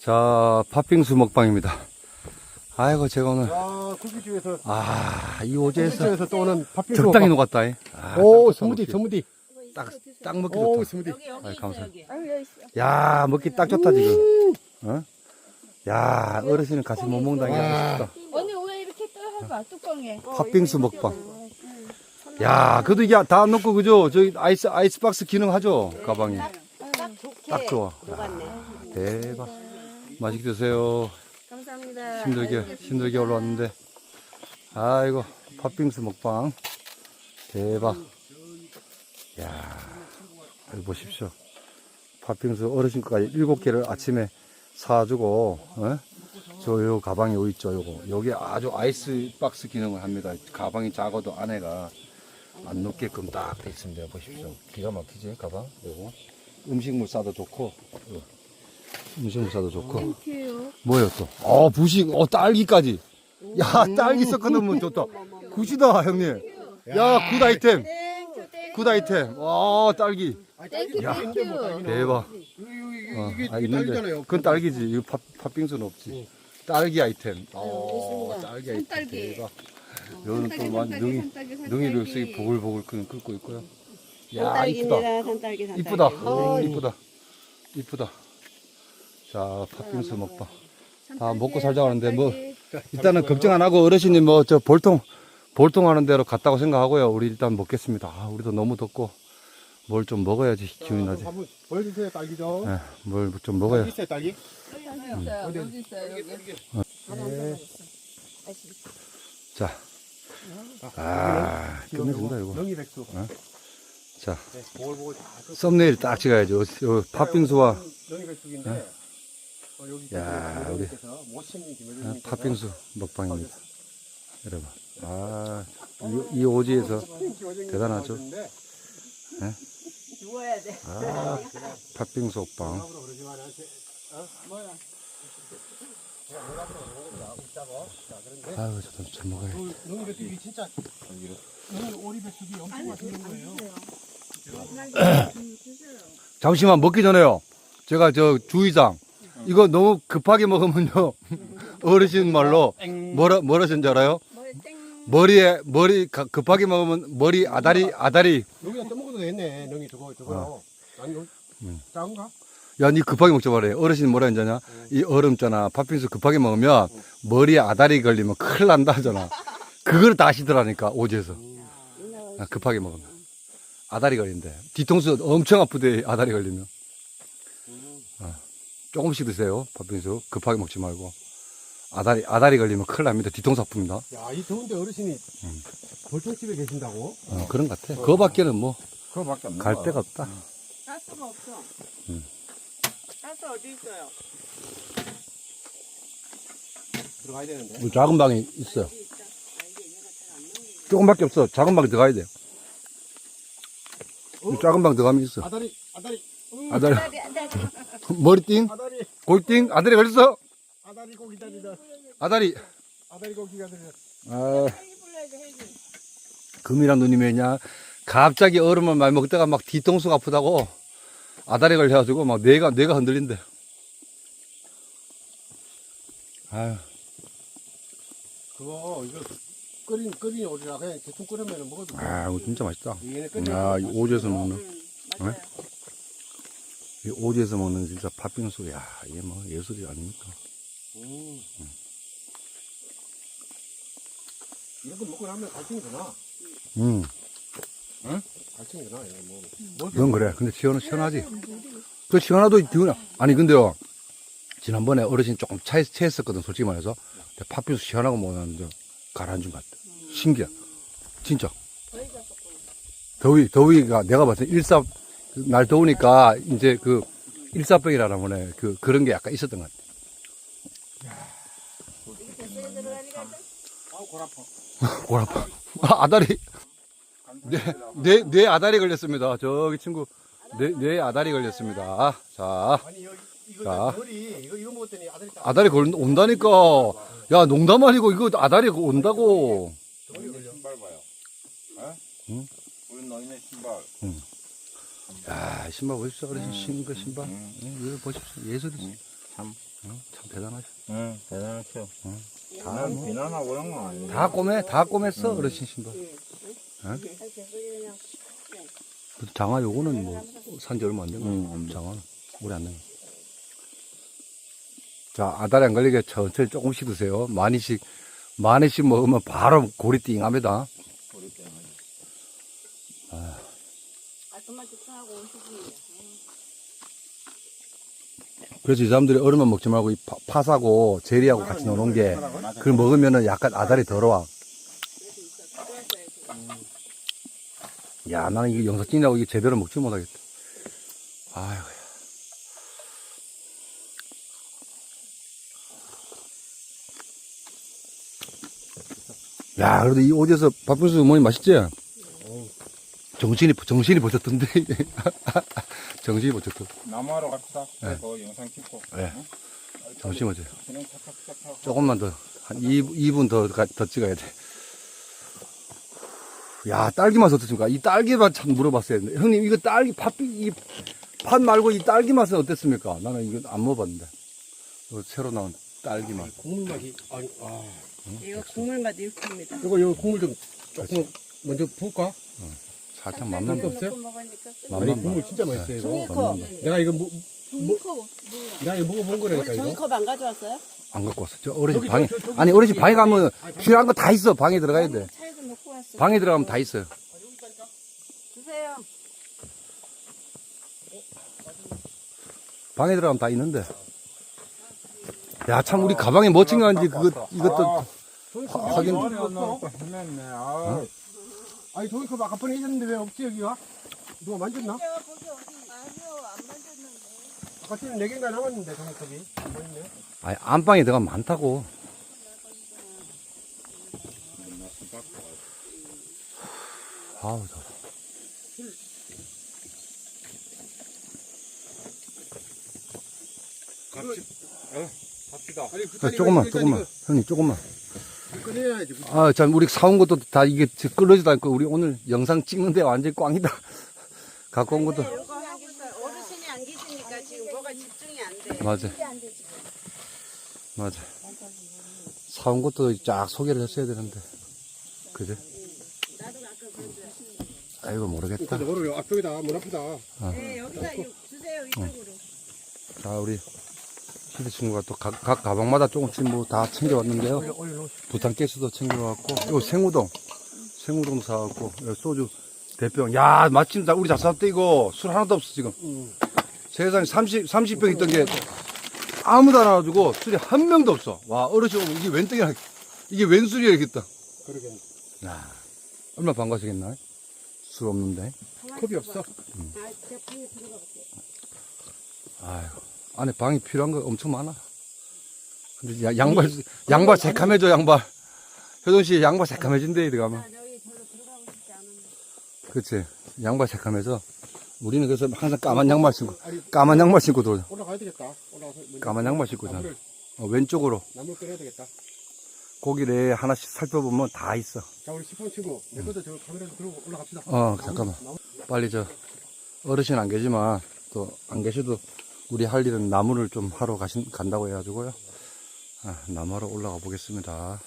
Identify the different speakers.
Speaker 1: 자, 팥빙수 먹방입니다. 아이고, 제가 오늘,
Speaker 2: 야, 굴비집에서
Speaker 1: 아, 이
Speaker 2: 굴비집에서 또 오는 팥빙수.
Speaker 1: 적당히. 녹았다. 이. 아,
Speaker 2: 오,
Speaker 1: 딱
Speaker 2: 스무디. 스무디.
Speaker 1: 딱, 딱 먹기
Speaker 2: 오,
Speaker 1: 좋다.
Speaker 2: 스무디.
Speaker 3: 여기 여기
Speaker 1: 아이,
Speaker 3: 있어
Speaker 1: 감사합니다.
Speaker 3: 여기.
Speaker 4: 아유, 여기 있어.
Speaker 1: 야, 먹기 딱 좋다, 지금. 어? 야, 어르신은 같이 못
Speaker 2: 와.
Speaker 1: 아쉽다.
Speaker 4: 언니 왜 이렇게 떠 해봐 뚜껑에.
Speaker 1: 팥빙수 먹방. 야, 그래도 이게 다안 넣고, 그죠? 저기 아이스, 아이스박스 기능 하죠? 가방이.
Speaker 3: 딱
Speaker 1: 좋아. 대박. 맛있게 드세요.
Speaker 3: 감사합니다.
Speaker 1: 힘들게, 힘들게 올라왔는데. 아이고, 팥빙수 먹방. 대박. 야 여기 보십시오. 팥빙수 어르신 거까지 일곱 개를 아침에 사주고, 어? 저, 요 가방에 오 있죠, 요거. 여기 아주 아이스 박스 기능을 합니다. 가방이 작아도 안에가 안 녹게끔 딱 돼 있습니다. 보십시오. 기가 막히지, 가방? 요거. 음식물 싸도 좋고, 요. 싸도 좋고.
Speaker 4: 큐.
Speaker 1: 뭐예요 또? 어 부식, 어 딸기까지. 야 딸기 섞어 넣으면 좋다. 굿이다 형님. 야 굿 아이템.
Speaker 4: 땡큐 땡큐.
Speaker 1: 굿 아이템. 와 딸기.
Speaker 4: 땡큐
Speaker 1: 야.
Speaker 4: 땡큐.
Speaker 1: 대박. 어,
Speaker 2: 이게,
Speaker 1: 아
Speaker 2: 이게
Speaker 1: 있는데.
Speaker 2: 딸기잖아요.
Speaker 1: 그건 딸기지. 이거 팥, 팥빙수는 없지. 딸기 아이템. 어 딸기 아이템.
Speaker 4: 산딸기.
Speaker 1: 대박. 여기는 또만 능이 능이를 여기 보글보글 끓- 끓고 있고요. 야 이쁘다.
Speaker 3: 산딸기입니다. 산딸기 산딸기.
Speaker 1: 이쁘다.
Speaker 3: 어,
Speaker 1: 이쁘다. 이쁘다. 자 팥빙수 먹방. 아 먹고 살자고 하는데 뭐. 일단은 걱정 안 하고 어르신이 뭐저 볼통 볼통 하는 대로 갔다고 생각하고요. 우리 일단 먹겠습니다. 아, 우리도 너무 덥고 뭘 좀 먹어야지 기운이 나지.
Speaker 2: 한번 보여주세요, 딸기죠.
Speaker 1: 예, 뭘좀 먹어야.
Speaker 2: 있어요, 딸기?
Speaker 4: 있어요. 여기 있어요. 여기.
Speaker 2: 네.
Speaker 1: 자, 아, 끝내준다 이거.
Speaker 2: 능이 백수.
Speaker 1: 자,
Speaker 2: 네, 다 끓-
Speaker 1: 썸네일 딱 찍어야죠. 요 팥빙수와
Speaker 2: 능이 백숙인데. 어,
Speaker 1: 야, 우리 아. 팥빙수 먹방입니다. 여러분, 아, 이, 이 오지에서 대단하죠.
Speaker 3: 누워야 돼.
Speaker 1: 아, 팥빙수 먹방. 아유, 저도 잘 먹어야 돼.
Speaker 2: 능이 백숙이 진짜. 능이 오리 백숙이 엄청 맛있는 거예요.
Speaker 1: 잠시만 먹기 전에요. 제가 저 주의장 이거 너무 급하게 먹으면요 어르신 말로 뭐라 뭐라 하는지 알아요?
Speaker 4: 머리.
Speaker 1: 머리에 머리 가- 급하게 먹으면 머리 아다리 아다리
Speaker 2: 능이가 떠먹어도 되겠네, 능이 저거, 저거. 아니,
Speaker 1: 음.
Speaker 2: 작은가?
Speaker 1: 야 니 급하게 먹지 말아요. 어르신 뭐라 했잖아. 이 얼음잖아. 팥빙수 급하게 먹으면 머리에 아다리 걸리면 큰일 난다 하잖아. 그걸 다 하시더라니까 오지에서 아, 급하게 먹으면 아다리 걸린대. 뒤통수 엄청 아프대 아다리 걸리면. 아, 조금씩 드세요 팥빙수 급하게 먹지 말고 아다리 아다리 걸리면 큰일 납니다. 뒤통수 아픕니다.
Speaker 2: 야, 이 더운데 어르신이 벌통집에 계신다고?
Speaker 1: 어, 그런 것 같아. 그거밖에는 뭐갈
Speaker 5: 그거 밖에 없는
Speaker 1: 데가 없다.
Speaker 3: 가스가 없어.
Speaker 1: 음.
Speaker 3: 가스 어디 있어요?
Speaker 2: 들어가야 되는데.
Speaker 1: 우리 작은 방에 있어요. 조금밖에 없어. 작은 방에 들어가야 돼요. 이 작은 방 들어가면 있어.
Speaker 2: 아다리, 아다리, 음,
Speaker 1: 아다리,
Speaker 4: 아다리 아다리.
Speaker 1: 머리띵,
Speaker 2: 아다리,
Speaker 1: 골띵, 아다리 걸렸어?
Speaker 2: 아다리 고기 다리다.
Speaker 1: 아다리.
Speaker 2: 아다리 고기가 들려.
Speaker 1: 아, 금이란 누님이냐. 갑자기 얼음을 많이 먹다가 막 뒤통수가 아프다고 아다리 걸려가지고 막 뇌가, 뇌가 흔들린대. 아유,
Speaker 2: 그거, 이거, 끓인, 끓인 오리라 그냥 대충 끓으면 먹어도 돼.
Speaker 1: 아, 이거 진짜 맛있다.
Speaker 2: 얘네 끓인
Speaker 1: 아, 이 오지에서 먹는,
Speaker 3: 음, 맞아요.
Speaker 1: 이 오지에서 먹는 진짜 팥빙수. 야, 이게 뭐 예술이 아닙니까?
Speaker 2: 음. 이거 먹고 나면 갈증이 드나?
Speaker 1: 음.
Speaker 2: 갈증이 드나? 이거 뭐. 뭐
Speaker 1: 그건 그래. 근데 시원, 시원하지. 그 시원하도 시원 아니, 근데요. 지난번에 어르신 조금 차, 체했었거든, 솔직히 말해서. 근데 팥빙수 시원하고 먹었는데 가라앉은 것 같아. 신기해. 진짜. 더위, 더위가 내가 봤을 때 일사, 날 더우니까 이제 그 일사병이라나 보네. 그, 그런 게 약간 있었던 것 같아.
Speaker 2: 골 아파.
Speaker 1: 골 아파. 아, 아다리. 뇌, 뇌, 뇌 아다리 걸렸습니다. 저기 친구. 뇌, 뇌 아다리 걸렸습니다. 자.
Speaker 2: 아니, 여기, 이거,
Speaker 1: 자.
Speaker 2: 머리, 이거, 이거 먹었더니 아다리 딱.
Speaker 1: 아다리 걸 온다니까. 야, 농담 아니고 이거 아다리 온다고.
Speaker 5: 너희네 신발 봐요. 어?
Speaker 1: 응?
Speaker 5: 우리 너희네 신발.
Speaker 1: 야, 신발 보십시오. 어르신 신은 거 신발. 예, 이거 보십시오. 예술이지.
Speaker 5: 참.
Speaker 1: 어? 참 대단하셔.
Speaker 5: 응, 대단하죠.
Speaker 1: 응.
Speaker 5: 난 비난하고 이런 건 아니에요.
Speaker 1: 다 꼬매, 다 꼬맸어, 어르신 신발. 그래도 장화 요거는 뭐, 산지 얼마 안 된 거야.
Speaker 5: 응.
Speaker 1: 장화는. 오래 안 된 거야. 자, 아다리 안 걸리게 천천히 조금씩 드세요. 많이씩, 많이씩 먹으면 바로 고리 띵합니다.
Speaker 5: 우리 때는.
Speaker 3: 깔끔하게 하고 오시지.
Speaker 1: 그래서 이 사람들이 얼음만 먹지 말고 이 파, 파사고 제리하고 같이 넣어놓은 게, 그걸 먹으면은 약간 아다리 더러워. 야, 나는 이게 영상 찍냐고 이게 제대로 먹지 못하겠다. 아유. 야, 그래도 이 어디서 밥분수 어머니 맛있지? 정신이, 정신이 버텼던데. 정신이 버텼던.
Speaker 5: 남하러 갑시다.
Speaker 1: 네.
Speaker 5: 그 영상 찍고.
Speaker 1: 네.
Speaker 5: 응?
Speaker 1: 정신이 버텨. 조금만 더, 한 2, 2분 더, 가- 더 찍어야 돼. 야, 딸기 맛 어떻습니까? 이 딸기 맛 참 물어봤어야 되는데. 형님, 이거 딸기, 팥, 이, 팥 말고 이 딸기 맛은 어땠습니까? 나는 이거 안 먹어봤는데. 이거 새로 나온 딸기 맛.
Speaker 2: 국물 맛이 아니 아
Speaker 3: 이거 국물 맛 이렇습니다.
Speaker 2: 이거 이거 국물 좀 조금 먼저 부을까?
Speaker 1: 살짝 맛만 봐.
Speaker 2: 없어요?
Speaker 3: 먹으니까
Speaker 2: 아니
Speaker 1: 맛만 봐.
Speaker 2: 국물 진짜 맛있어요 이거.
Speaker 3: 종이컵.
Speaker 2: 내가 이거 뭐,
Speaker 4: 종이컵
Speaker 2: 내가 이거 먹어본 거라니까 이거.
Speaker 3: 종이컵 안 가져왔어요?
Speaker 1: 안 갖고 왔어. 저 어르신
Speaker 2: 저기,
Speaker 1: 방에,
Speaker 2: 저, 저, 저기,
Speaker 1: 아니, 어르신. 방에 가면 필요한 거 다 있어. 방에 들어가야 돼.
Speaker 3: 차에서 놓고 왔어요.
Speaker 1: 방에 들어가면 다 있어요.
Speaker 3: 주세요.
Speaker 1: 방에 들어가면 다 있는데. 야, 참, 우리 가방에 뭐 챙겨왔는지 그것, 이것도
Speaker 2: 여기
Speaker 5: 전혀 안
Speaker 2: 없어?
Speaker 5: 나오고 헤맸네. 아,
Speaker 2: 아니 종이컵 아까 번에 있었는데 왜 없지 여기가? 누가 만졌나?
Speaker 3: 거기 어디 아니요 안 만졌는데.
Speaker 2: 아까 전에 네 개인가 남았는데 종이컵이 안 보이네.
Speaker 1: 아니, 안방에 들어가면 많다고. 아우, 더워.
Speaker 5: 갑시다.
Speaker 2: 아니
Speaker 1: 자, 조금만, 조금만. 형님, 조금만.
Speaker 2: 꺼내야지.
Speaker 1: 아, 참, 우리 사온 것도 다 이게 끌어지도 않고, 우리 오늘 영상 찍는데 완전히 꽝이다. 갖고 온 것도.
Speaker 3: 이거 하겠어요. 어르신이 안 계시니까 지금 뭐가 집중이 안 돼.
Speaker 1: 맞아. 맞아. 사온 것도 쫙 소개를 했어야 되는데. 그죠? 아이고, 모르겠다.
Speaker 2: 오늘 앞쪽이다 문 앞이다.
Speaker 3: 네 여기다 이- 주세요 이쪽으로.
Speaker 1: 자, 우리 시드 친구가 또 각, 각 가방마다 조금씩 뭐 다 챙겨왔는데요. 부탄가스도 챙겨왔고, 요 생우동, 생우동 사왔고, 요 소주 대병. 야, 마침 다 우리 다 샀대, 이거. 술 하나도 없어, 지금.
Speaker 2: 응.
Speaker 1: 세상에 30, 30병 있던 게 아무도 안 와가지고 술이 한 명도 없어. 와, 어르신 오면 이게 웬 떡이야. 이게 웬 술이야, 이겠다.
Speaker 2: 그러게.
Speaker 1: 야, 얼마 반가시겠나? 술 없는데.
Speaker 2: 컵이 없어.
Speaker 3: 아 볼게요.
Speaker 1: 아이고, 안에 방이 필요한 거 엄청 많아. 근데 야- 양발, 양발 새카매져, 양발. 효동 씨 양발 새카매진대, 들어가면.
Speaker 3: 아 여기 별로 들어가고 싶지 않은데.
Speaker 1: 그치. 양발 새카매져. 우리는 그래서 항상 까만 양말 신고, 까만 양말 신고 돌아.
Speaker 2: 올라가야 되겠다. 올라가서
Speaker 1: 까만 양말 신고 자.
Speaker 2: 나무를
Speaker 1: 어, 왼쪽으로
Speaker 2: 나무를 꺼내야 되겠다.
Speaker 1: 고기를 하나씩 살펴보면 다 있어.
Speaker 2: 자 우리 시폰 친구 내 것도 저 카메라 좀 들고 올라갑시다.
Speaker 1: 어,
Speaker 2: 나무-
Speaker 1: 잠깐만.
Speaker 2: 나무-
Speaker 1: 빨리 저, 어르신 안 계지만, 또, 안 계셔도, 우리 할 일은 나무를 좀 하러 가신, 간다고 해가지고요. 아, 나무하러 올라가 보겠습니다.